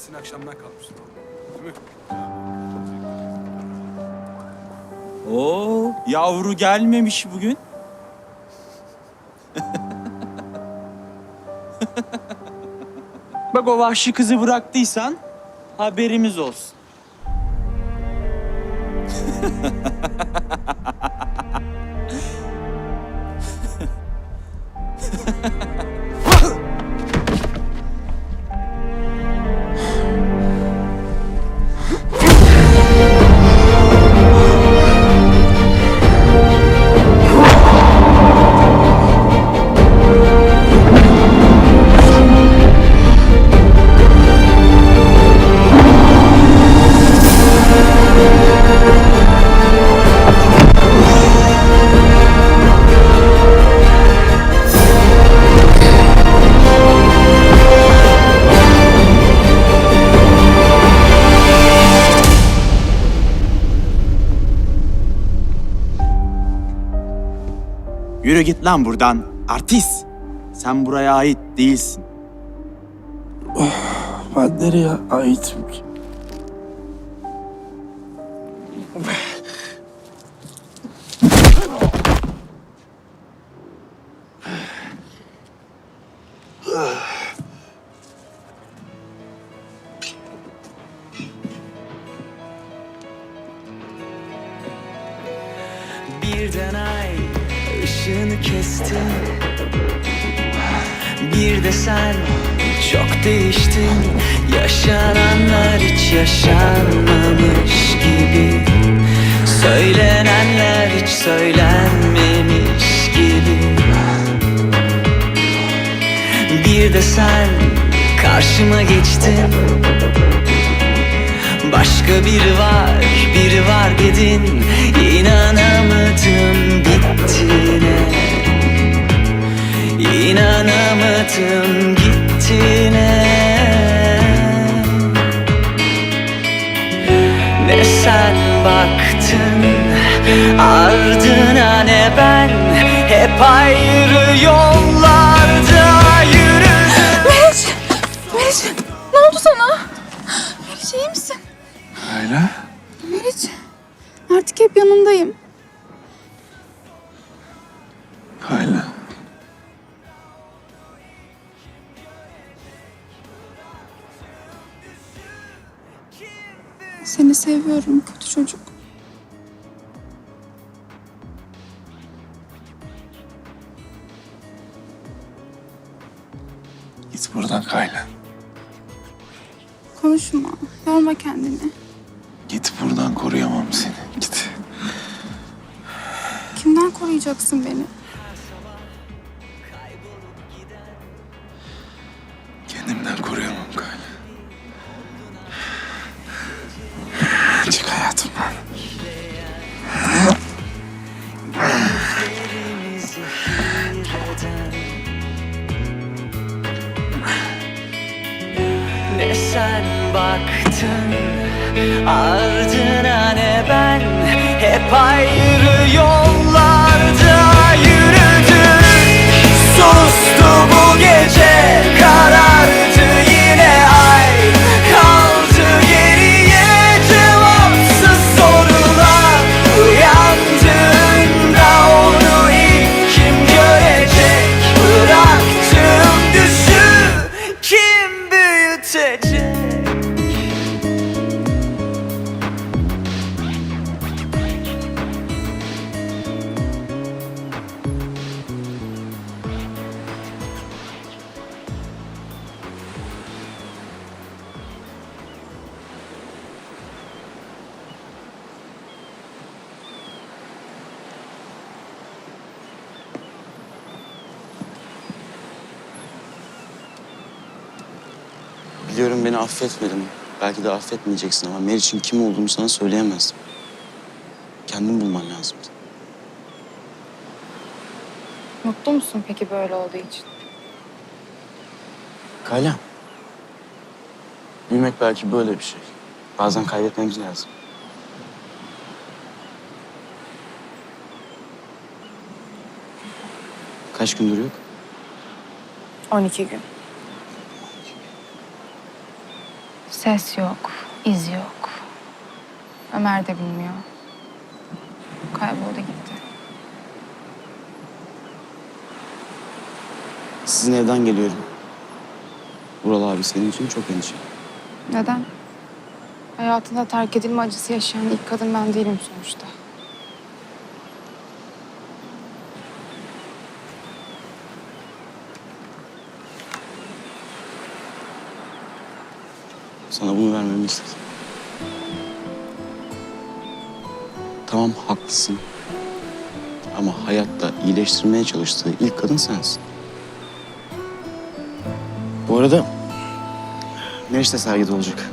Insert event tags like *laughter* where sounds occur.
Tahsin akşamdan kalmıştı. Değil mi? Oo, yavru gelmemiş bugün. Bak o vahşi kızı bıraktıysan haberimiz olsun. *laughs* Yürü git lan buradan artist. Sen buraya ait değilsin. Ben nereye aitim ki? Birden ay ışığını kesti Bir de sen çok değiştin. Yaşananlar hiç yaşanmamış gibi. Söylenenler hiç söylenmemiş gibi. Bir de sen karşıma geçtin. Başka biri var, biri var dedin İnanamadım gittiğine Ne sen baktın ardına ne ben Hep ayrı yollarda yürüdüm Meriç! Meriç! Ne oldu sana? Meriç iyi misin? Ayla. Meriç! Artık hep yanındayım. Ayla. Seni seviyorum kötü çocuk. Git buradan Kayla. Konuşma. Yorma kendini. Git buradan koruyamam seni. Git. Kimden koruyacaksın beni? Sen baktın ardına ne ben? Hep ayrı yollarda Biliyorum beni affetmedin. Belki de affetmeyeceksin ama Meriç'in kim olduğunu sana söyleyemezdim. Kendin bulman lazımdı. Mutlu musun peki böyle olduğu için? Kayla. Büyümek belki böyle bir şey. Bazen kaybetmemiz lazım. Kaç gündür yok? 12 gün. Ses yok, iz yok. Ömer de bilmiyor. Kayboldu gitti. Sizin evden geliyorum. Vural abi senin için çok endişeli. Neden? Hayatında terk edilme acısı yaşayan ilk kadın ben değilim sonuçta. Sana bunu vermemi istedim. Tamam haklısın. Ama hayatta iyileştirmeye çalıştığı ilk kadın sensin. Bu arada Meriç de sergide olacak.